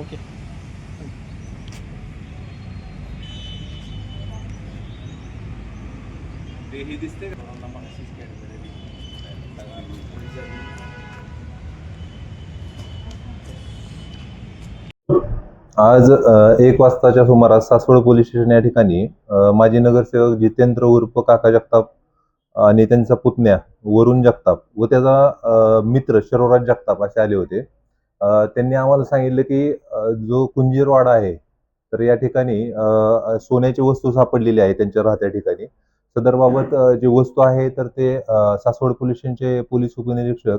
Okay. ते हे दिसते आज एक वाजताच्या सुमारास सासवड पोलीस स्टेशन या ठिकाणी माजी नगरसेवक जितेंद्र उर्फ काका जगताप आणि त्यांचा पुतण्या वरुण जगताप व त्याचा मित्र शर्वराज जगताप असे आले होते. त्यांनी आम्हाला सांगितलं की जो कुंजीरवाडा आहे तर या ठिकाणी सोन्याची वस्तू सापडलेली आहे त्यांच्या राहत्या ठिकाणी. सदरबाबत जी वस्तू आहे तर ते सासवड पोलीस स्टेशनचे पोलीस उपनिरीक्षक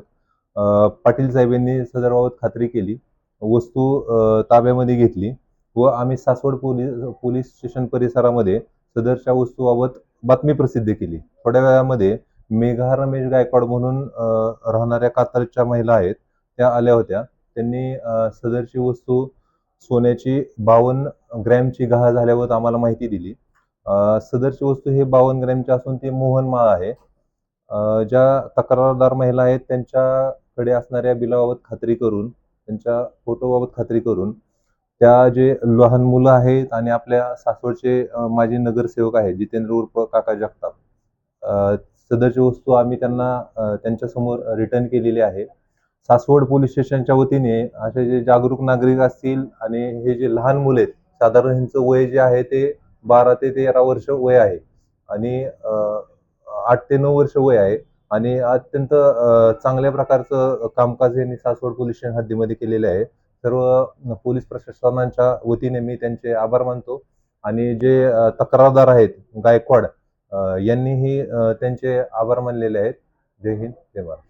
पाटील साहेब यांनी सदरबाबत खात्री केली. वस्तू ताब्यामध्ये घेतली व आम्ही सासवड पोलीस पोलीस स्टेशन परिसरामध्ये सदरच्या वस्तूबाबत बातमी प्रसिद्ध केली. थोड्या वेळामध्ये मेघा रमेश गायकवाड म्हणून राहणाऱ्या कातरच्या महिला आहेत त्या आल्या होत्या. त्यांनी सदरची वस्तू सोन्याची बावन्न ग्रॅमची गहा झाल्यावर आम्हाला माहिती दिली. सदरची वस्तू हे बावन्न ग्रॅमची असून ती मोहनमाळ आहे. ज्या तक्रारदार महिला आहेत त्यांच्याकडे असणाऱ्या बिलाबाबत खात्री करून त्यांच्या फोटोबाबत खात्री करून त्या जे लहान मुलं आहेत आणि आपल्या सासवडचे माजी नगरसेवक आहेत जितेंद्र उर्फ काका जगताप सदरची वस्तू आम्ही त्यांना त्यांच्यासमोर रिटर्न केलेली आहे. सासवड पोलीस स्टेशनच्या वतीने असे जे जागरूक नागरिक असतील आणि हे जे लहान मुले आहेत साधारण ह्यांचं वय जे आहे ते बारा ते तेरा वर्ष वय आहे. आणि आठ ते नऊ वर्ष वय आहे आणि अत्यंत चांगल्या प्रकारचं कामकाज यांनी सासवड पोलीस स्टेशन हद्दीमध्ये केलेले आहे. सर्व पोलीस प्रशासनाच्या वतीने मी त्यांचे आभार मानतो. आणि जे तक्रारदार आहेत गायकवाड यांनीही त्यांचे आभार मानलेले आहेत. जय हिंद जय महाराष्ट्र